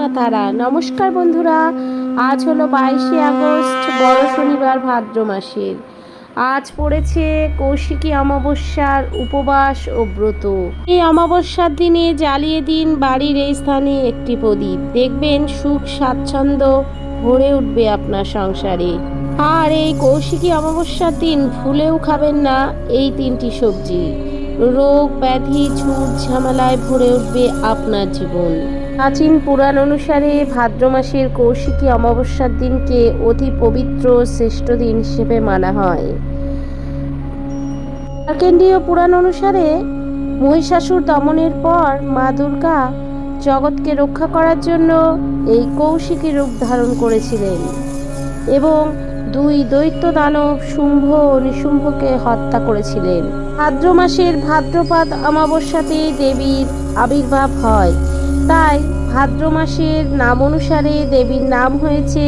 মা তারা নমস্কার বন্ধুরা, আজ হলো বাইশে আগস্ট, বড় শনিবার ভাদ্র মাসের। আজ পড়েছে কৌশিকী অমাবস্যার উপবাস ও ব্রত। এই অমাবস্যার দিনে জ্বালিয়ে দিন বাড়ির এই স্থানে একটি প্রদীপ। দেখবেন সুখ, স্বাচ্ছন্দ্য ভরে উঠবে আপনার সংসারে। আর এই কৌশিকী অমাবস্যার দিন ভুলেও খাবেন না এই তিনটি সবজি। রোগ, ব্যাধি ঝুট ঝামেলায় ভরে উঠবে আপনার জীবন। প্রাচীন পুরাণ অনুসারে ভাদ্র মাসের কৌশিকী অমাবস্যার দিনকে অতি পবিত্র শ্রেষ্ঠ দিন হিসেবে মানা হয়। মার্কেন্ডীয় পুরাণ অনুসারে মহিষাসুর দমনের পর মা দুর্গা জগৎকে রক্ষা করার জন্য এই কৌশিকী রূপ ধারণ করেছিলেন এবং দুই দৈত্য দানব শুম্ভ ও নিশুম্ভকে হত্যা করেছিলেন। ভাদ্র মাসের ভাদ্রপাদ অমাবস্যাতেই দেবীর আবির্ভাব হয়। তাই ভাদ্র মাসের নাম অনুসারে দেবীর নাম হয়েছে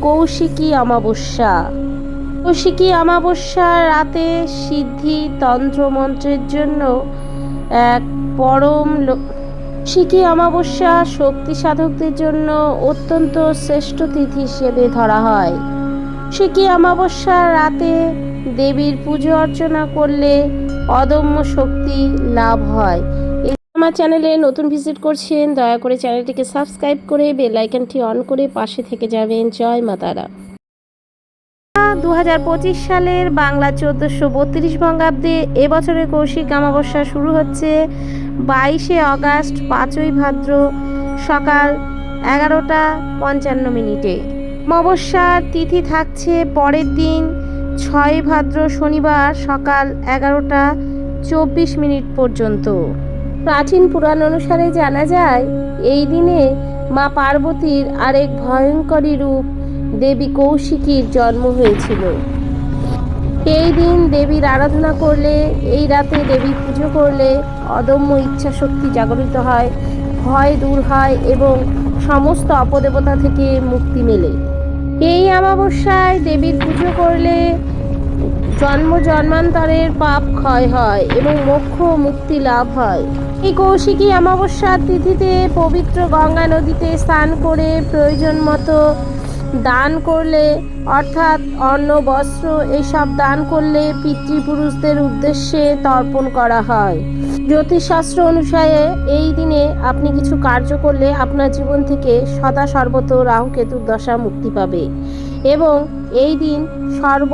কৌশিকী অমাবস্যা। কৌশিকী অমাবস্যার রাতে সিদ্ধি তন্ত্র মন্ত্রের জন্য এক পরম কৌশিকী অমাবস্যা শক্তি সাধকদের জন্য অত্যন্ত শ্রেষ্ঠ তিথি হিসেবে ধরা হয়। কৌশিকী অমাবস্যার রাতে দেবীর পুজো অর্চনা করলে অদম্য শক্তি লাভ হয়। আমার চ্যানেলে নতুন ভিজিট করছেন, দয়া করে চ্যানেলটিকে সাবস্ক্রাইব করে বেল আইকনটি অন করে পাশে থেকে যাবেন। জয় মাতারা দু হাজার পঁচিশ সালের বাংলা চোদ্দোশো বত্রিশ বঙ্গাব্দে এবছরের কৌশিক অমাবস্যা শুরু হচ্ছে। বাইশে অগাস্ট, পাঁচই ভাদ্র, সকাল এগারোটা পঞ্চান্ন মিনিটে। অমাবস্যার তিথি থাকছে পরের দিন, ছয় ভাদ্র শনিবার সকাল এগারোটা চব্বিশ মিনিট পর্যন্ত। প্রাচীন পুরাণ অনুসারে জানা যায়, এই দিনে মা পার্বতীর আরেক ভয়ঙ্করী রূপ দেবী কৌশিকীর জন্ম হয়েছিল। এই দিন দেবীর আরাধনা করলে, এই রাতে দেবী পুজো করলে অদম্য ইচ্ছা শক্তি জাগরিত হয়, ভয় দূর হয় এবং সমস্ত অপদেবতা থেকে মুক্তি মেলে। এই অমাবস্যায় দেবীর পুজো করলে জন্ম জন্মান্তরের পাপ ক্ষয় হয় এবং মোক্ষ মুক্তি লাভ হয়। এই কৌশিকী অমাবস্যার তিথিতে পবিত্র গঙ্গা নদীতে স্নান করে প্রয়োজন মতো দান করলে, অর্থাৎ অন্ন, বস্ত্র এসব দান করলে পিতৃপুরুষদের উদ্দেশ্যে তর্পণ করা হয়। জ্যোতিষশাস্ত্র অনুসারে এই দিনে আপনি কিছু কার্য করলে আপনার জীবন থেকে সদা সর্বত রাহুকেতুর দশা মুক্তি পাবে এবং এই দিন সর্ব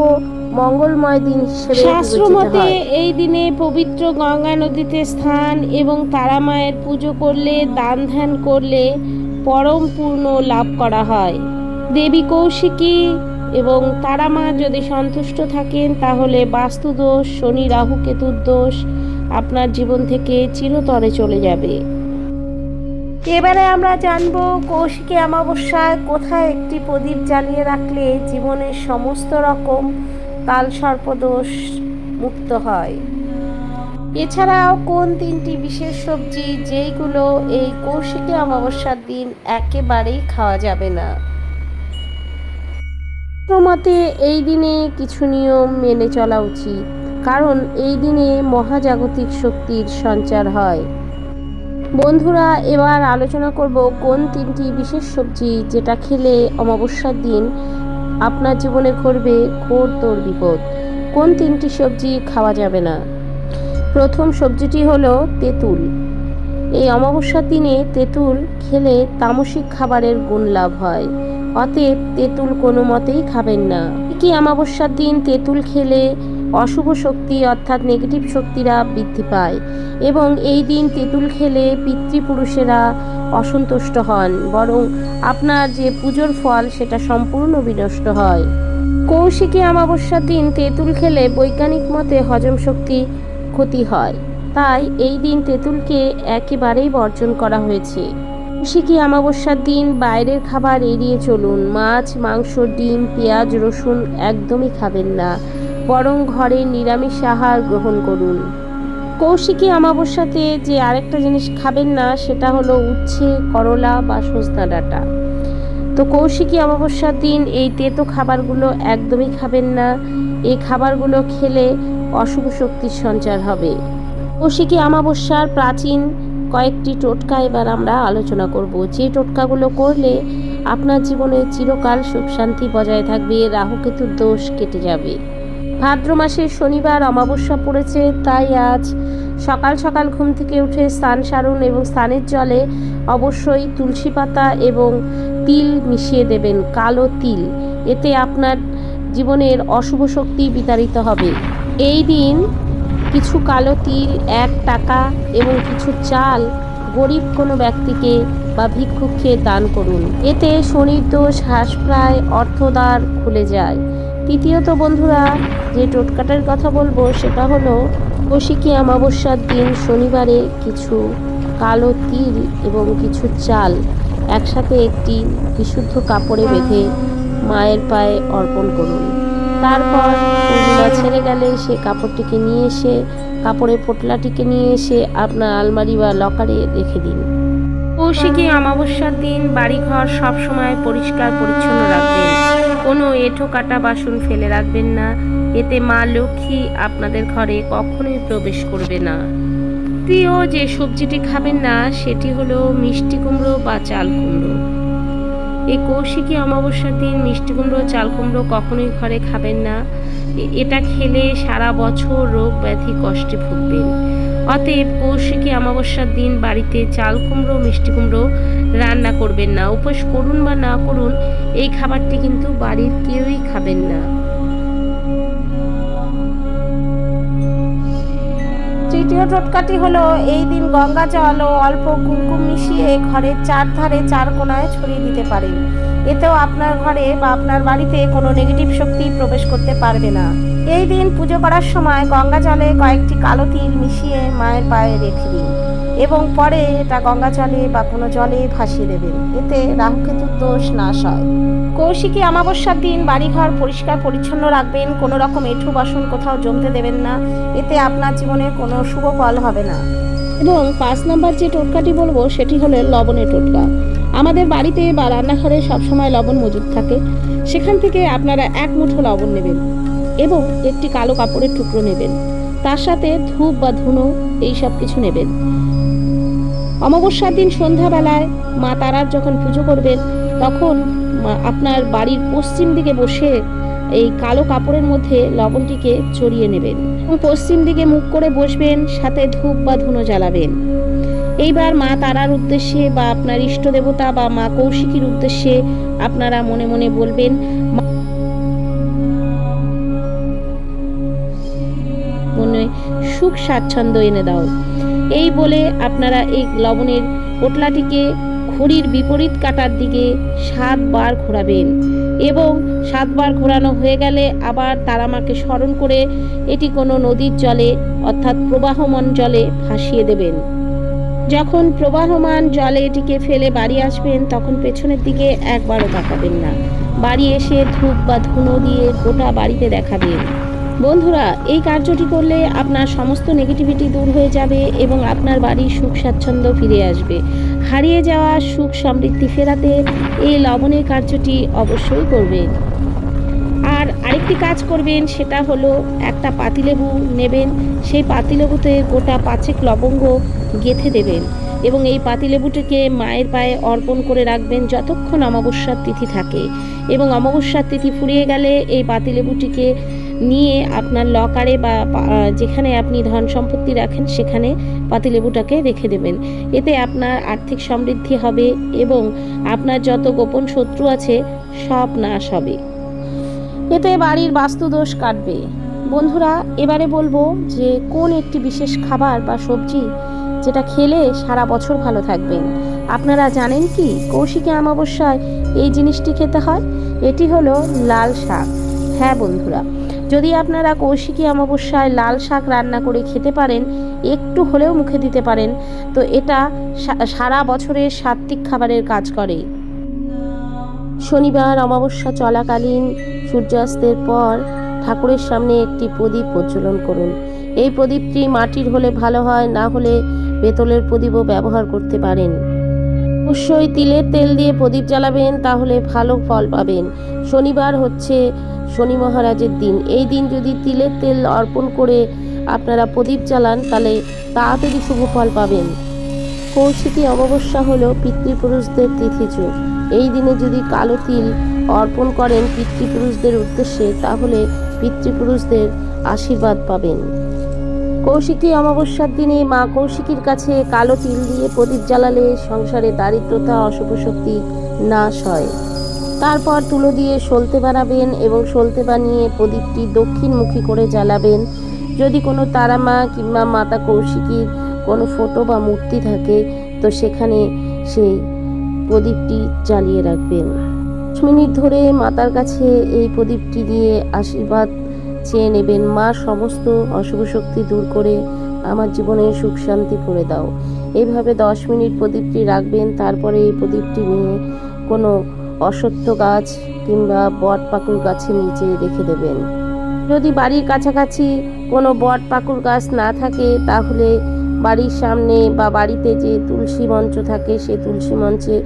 মঙ্গলময় দিন হিসেবে শাস্ত্রমতে এই দিনে পবিত্র গঙ্গা নদীতে স্থান এবং তারা মায়ের পুজো করলে দান ধ্যান করলে পরম পূর্ণ লাভ করা হয়। দেবী কৌশিকী এবং তারা মা যদি সন্তুষ্ট থাকেন তাহলে বাস্তু দোষ শনি রাহু কেতুর দোষ আপনার জীবন থেকে চিরতরে চলে যাবে। এবারে আমরা জানব কৌশিকী অমাবস্যায় কোথায় একটি প্রদীপ জ্বালিয়ে রাখলে জীবনের সমস্ত রকম কাল সর্পদোষ মুক্ত হয়। এছাড়াও কোন তিনটি বিশেষ সবজি যেইগুলো এই কৌশিকী অমাবস্যার দিন একেবারেই খাওয়া যাবে না? মতে এই দিনে কিছু নিয়ম মেনে চলা উচিত, কারণ এই দিনে মহাজাগতিক শক্তির সঞ্চার হয়। বন্ধুরা, এবার আলোচনা করব কোন তিনটি বিশেষ সবজি যেটা খেলে অমাবস্যার দিন আপনার জীবনে ঘটবে ঘোর তোর বিপদ। কোন তিনটি সবজি খাওয়া যাবে না? প্রথম সবজিটি হলো তেঁতুল। এই অমাবস্যার দিনে তেঁতুল খেলে তামসিক খাবারের গুণ লাভ হয়। অতএব তেঁতুল কোনো মতেই খাবেন না। কি অমাবস্যার দিন তেঁতুল খেলে অশুভ শক্তি অর্থাৎ নেগেটিভ শক্তিরা বৃদ্ধি পায় এবং এই দিন তেঁতুল খেলে পিতৃপুরুষেরা অসন্তুষ্ট হন, বরং আপনার যে পুজোর ফল সেটা সম্পূর্ণ বিনষ্ট হয়। কৌশিকী অমাবস্যার দিন তেঁতুল খেলে বৈজ্ঞানিক মতে হজম শক্তি ক্ষতি হয়। তাই এই দিন তেঁতুলকে একেবারেই বর্জন করা হয়েছে। কৌশিকী অমাবস্যার দিন বাইরের খাবার এড়িয়ে চলুন। মাছ, মাংস, ডিম, পেঁয়াজ, রসুন একদমই খাবেন না। বরং ঘরে নিরামিষ আহার গ্রহণ করুন। কৌশিকী অমাবস্যাতে যে আরেকটা জিনিস খাবেন না, সেটা হলো উচ্ছে, করলা বা সজনা ডাঁটা। তো কৌশিকী অমাবস্যার দিন এই তেতো খাবারগুলো একদমই খাবেন না। এই খাবারগুলো খেলে অশুভ শক্তির সঞ্চার হবে। কৌশিকী অমাবস্যার প্রাচীন কয়েকটি টোটকা এবার আমরা আলোচনা করব। যে টোটকাগুলো করলে আপনার জীবনে চিরকাল সুখ শান্তি বজায় থাকবে, রাহুকেতুর দোষ কেটে যাবে। ভাদ্র মাসের শনিবার অমাবস্যা পড়েছে, তাই আজ সকাল সকাল ঘুম থেকে উঠে স্নান সারুন এবং স্নানের জলে অবশ্যই তুলসী পাতা এবং তিল মিশিয়ে দেবেন, কালো তিল। এতে আপনার জীবনের অশুভ শক্তি বিতাড়িত হবে। এই দিন কিছু কালো তিল, এক টাকা এবং কিছু চাল গরিব কোনো ব্যক্তিকে বা ভিক্ষুককে দান করুন। এতে শনির দোষ হ্রাস প্রায় অর্থদ্বার খুলে যায়। তৃতীয়ত বন্ধুরা, যে টোটকাটার কথা বলব সেটা হলো কৌশিকী অমাবস্যার দিন শনিবারে কিছু কালো তিল এবং কিছু চাল একসাথে একটি বিশুদ্ধ কাপড়ে বেঁধে মায়ের পায়ে অর্পণ করুন। তারপর পূর্ণিমা ছেড়ে গেলে সে কাপড়টিকে নিয়ে এসে, কাপড়ের পোটলাটিকে নিয়ে এসে আপনার আলমারি বা লকারে রেখে দিন। কৌশিকী অমাবস্যার দিন বাড়িঘর সবসময় পরিষ্কার পরিচ্ছন্ন রাখবেন। কোনো এঁঠো কাটা বাসন ফেলে রাখবেন না। এতে মা লক্ষ্মী আপনাদের ঘরে কখনোই প্রবেশ করবে না। প্রিয়, যে সবজিটি খাবেন না, সেটি হলো মিষ্টি কুমড়ো বা চাল কুমড়ো। এই কৌশিকী অমাবস্যার দিন মিষ্টি কুমড়ো চাল কুমড়ো কখনোই ঘরে খাবেন না। এটা খেলে সারা বছর রোগ ব্যাধি কষ্টে ভুগবেন। অতএব কৌশিকী অমাবস্যার দিন বাড়িতে চাল কুমড়ো, মিষ্টি কুমড়ো রান্না করবেন না। উপোস করুন বা না করুন, এই খাবারটি কিন্তু বাড়ির কেউই খাবেন না। তৃতীয় টোটকাটি হলো, এই দিন গঙ্গা জল ও অল্প কুমকুম মিশিয়ে ঘরের চারধারে চার কোনায় ছড়িয়ে দিতে পারেন। এতেও আপনার ঘরে বা আপনার বাড়িতে কোনো নেগেটিভ শক্তি প্রবেশ করতে পারবে না। এই দিন পুজো করার সময় গঙ্গা জলে কয়েকটি কালো তিল মিশিয়ে মায়ের পায়ে রেখে দিন এবং পরে এটা গঙ্গা জলে বা কোনো জলে ভাসিয়ে দেবেন। এতে রাহুকেতুর দোষ নাশ হয়। কৌশিকী অমাবস্যার দিন বাড়িঘর পরিষ্কার পরিচ্ছন্ন রাখবেন, কোনো রকম এঠু বাসন কোথাও জমতে দেবেন না, এতে আপনার জীবনে কোনো শুভ ফল হবে না। এবং পাঁচ নম্বর যে টোটকাটি বলব সেটি হলো লবণের টোটকা। আমাদের বাড়িতে বা রান্নাঘরে সবসময় লবণ মজুদ থাকে। সেখান থেকে আপনারা এক মুঠো লবণ নেবেন এবং একটি কালো কাপড়ের টুকরো নেবেন। তার সাথে ধূপ বা ধুনো এই সব কিছু নেবেন। অমাবস্যার দিন সন্ধ্যাবেলায় মা তারার যখন পুজো করবেন, তখন আপনার বাড়ির পশ্চিম দিকে বসে এই কালো কাপড়ের মধ্যে লবণটিকে চড়িয়ে নেবেন। পশ্চিম দিকে মুখ করে বসবেন, সাথে ধূপ বা ধুনো জ্বালাবেন। এইবার মা তারার উদ্দেশ্যে বা আপনার ইষ্ট দেবতা বা মা কৌশিকীর উদ্দেশ্যে আপনারা মনে মনে বলবেন মনে সুখ স্বাচ্ছন্দ্য এনে দাও। এই বলে আপনারা এই লবণের পোটলাটিকে ঘড়ির বিপরীত কাটার দিকে সাতবার ঘোরাবেন এবং সাতবার ঘোরানো হয়ে গেলে আবার তারামাকে স্মরণ করে এটি কোনো নদীর জলে অর্থাৎ প্রবাহমান জলে ভাসিয়ে দেবেন। যখন প্রবাহমান জলে এটিকে ফেলে বাড়ি আসবেন, তখন পেছনের দিকে একবারও তাকাবেন না। বাড়ি এসে ধূপ বা ধুনো দিয়ে গোটা বাড়িতে দেখাবেন। বন্ধুরা, এই কার্যটি করলে আপনার সমস্ত নেগেটিভিটি দূর হয়ে যাবে এবং আপনার বাড়ির সুখ স্বাচ্ছন্দ্য ফিরে আসবে। হারিয়ে যাওয়া সুখ সমৃদ্ধি ফেরাতে এই লবণের কার্যটি অবশ্যই করবেন। আর আরেকটি কাজ করবেন, সেটা হলো একটা পাতিলেবু নেবেন। সেই পাতিলেবুতে গোটা পাঁচেক লবঙ্গ গেথে দেবেন এবং এই পাতিলেবুটিকে মায়ের পায়ে অর্পণ করে রাখবেন যতক্ষণ অমাবস্যার তিথি থাকে। এবং অমাবস্যার তিথি ফুরিয়ে গেলে এই পাতিলেবুটিকে নিয়ে আপনার লকারে বা যেখানে আপনি ধন সম্পত্তি রাখেন, সেখানে পাতিলেবুটাকে রেখে দেবেন। এতে আপনার আর্থিক সমৃদ্ধি হবে এবং আপনার যত গোপন শত্রু আছে, সব নাশ হবে। এতে বাড়ির বাস্তুদোষ কাটবে। বন্ধুরা, এবারে বলব যে কোন একটি বিশেষ খাবার বা সবজি যেটা খেলে সারা বছর ভালো থাকবেন আপনারা জানেন কি? কৌশিকী অমাবস্যায় এই জিনিসটি খেতে হয়। এটি হলো লাল শাক। হ্যাঁ বন্ধুরা, যদি আপনারা কৌশিকী অমাবস্যায় লাল শাক রান্না করে খেতে পারেন, একটু হলেও মুখে দিতে পারেন, তো এটা সারা বছরের সাত্বিক খাবারের কাজ করে। শনিবার অমাবস্যা চলাকালীন সূর্যাস্তের পর ঠাকুরের সামনে একটি প্রদীপ প্রচলন করুন। এই প্রদীপটি মাটির হলে ভালো হয়, না হলে পেতলের প্রদীপও ব্যবহার করতে পারেন। অবশ্যই তিলের তেল দিয়ে প্রদীপ জ্বালাবেন, তাহলে ভালো ফল পাবেন। শনিবার হচ্ছে শনি মহারাজের দিন। এই দিন যদি তিলের তেল অর্পণ করে আপনারা প্রদীপ জ্বালান, তাহলে তাড়াতাড়ি শুভ ফল পাবেন। কৌশিকী অমাবস্যা হলো পিতৃপুরুষদের তিথিযুগ এই দিনে যদি কালো তিল অর্পণ করেন পিতৃপুরুষদের উদ্দেশ্যে, তাহলে পিতৃপুরুষদের আশীর্বাদ পাবেন। কৌশিকী অমাবস্যার দিনে মা কৌশিকীর কাছে কালো তিল দিয়ে প্রদীপ জ্বালালে সংসারে দারিদ্রতা, অশুভ শক্তি নাশ হয়। তারপর তুলো দিয়ে সলতে বানাবেন এবং সলতে বানিয়ে প্রদীপটি দক্ষিণমুখী করে জ্বালাবেন। যদি কোনো তারা মা কিংবা মাতা কৌশিকীর কোনো ফটো বা মূর্তি থাকে, তো সেখানে সেই প্রদীপটি জ্বালিয়ে রাখবেন। পাঁচ মিনিট ধরে মাতার কাছে এই প্রদীপটি দিয়ে আশীর্বাদ চেয়ে নেবেন। মা, সমস্ত অশুভ শক্তি দূর করে আমার জীবনে সুখ শান্তি করে দাও। এইভাবে দশ মিনিট প্রদীপটি রাখবেন, তারপরে এই প্রদীপটি নিয়ে কোনো অসত্য গাছ কিংবা বট পাকুর গাছের নিচে রেখে দেবেন। যদি বাড়ির কাছাকাছি কোনো বট পাকুর গাছ না থাকে, তাহলে বাড়ির সামনে বা বাড়িতে যে তুলসী মঞ্চ থাকে, সে তুলসী মঞ্চে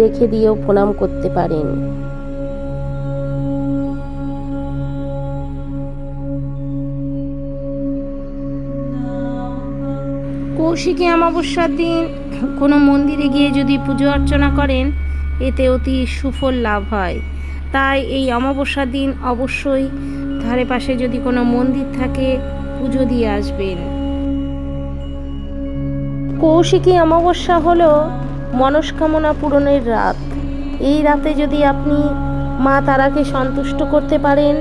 রেখে দিয়েও প্রণাম করতে পারেন। কৌশিকী অমাবস্যার দিন কোনো মন্দিরে গিয়ে যদি পুজো অর্চনা করেন, এতে অতি সুফল লাভ হয়। তাই এই অমাবস্যার দিন অবশ্যই ধারে পাশে যদি কোনো মন্দির থাকে, পুজো দিয়ে আসবেন। কৌশিকী অমাবস্যা হলো মনস্কামনা পূরণের রাত। এই রাতে যদি আপনি মা তারাকে সন্তুষ্ট করতে পারেন,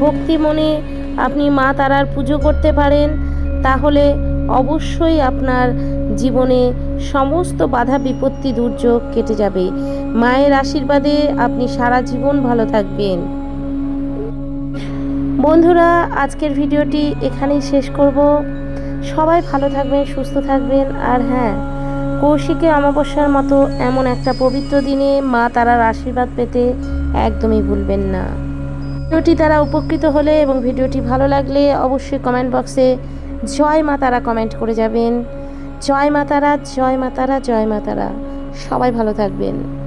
ভক্তি মনে আপনি মা তারার পুজো করতে পারেন, তাহলে অবশ্যই আপনার জীবনে সমস্ত বাধা বিপত্তি দুর্যোগ কেটে যাবে। মায়ের আশীর্বাদে আপনি সারা জীবন ভালো থাকবেন। বন্ধুরা, আজকের ভিডিওটি এখানেই শেষ করব। সবাই ভালো থাকবেন, সুস্থ থাকবেন। আর হ্যাঁ কৌশিকে অমাবস্যার মতো এমন একটা পবিত্র দিনে মা তারার আশীর্বাদ পেতে একদমই ভুলবেন না। ভিডিওটি তারা উপকৃত হলে এবং ভিডিওটি ভালো লাগলে অবশ্যই কমেন্ট বক্সে জয় মা তারা কমেন্ট করে যাবেন। জয় মা তারা, জয় মা তারা, জয় মা তারা। সবাই ভালো থাকবেন।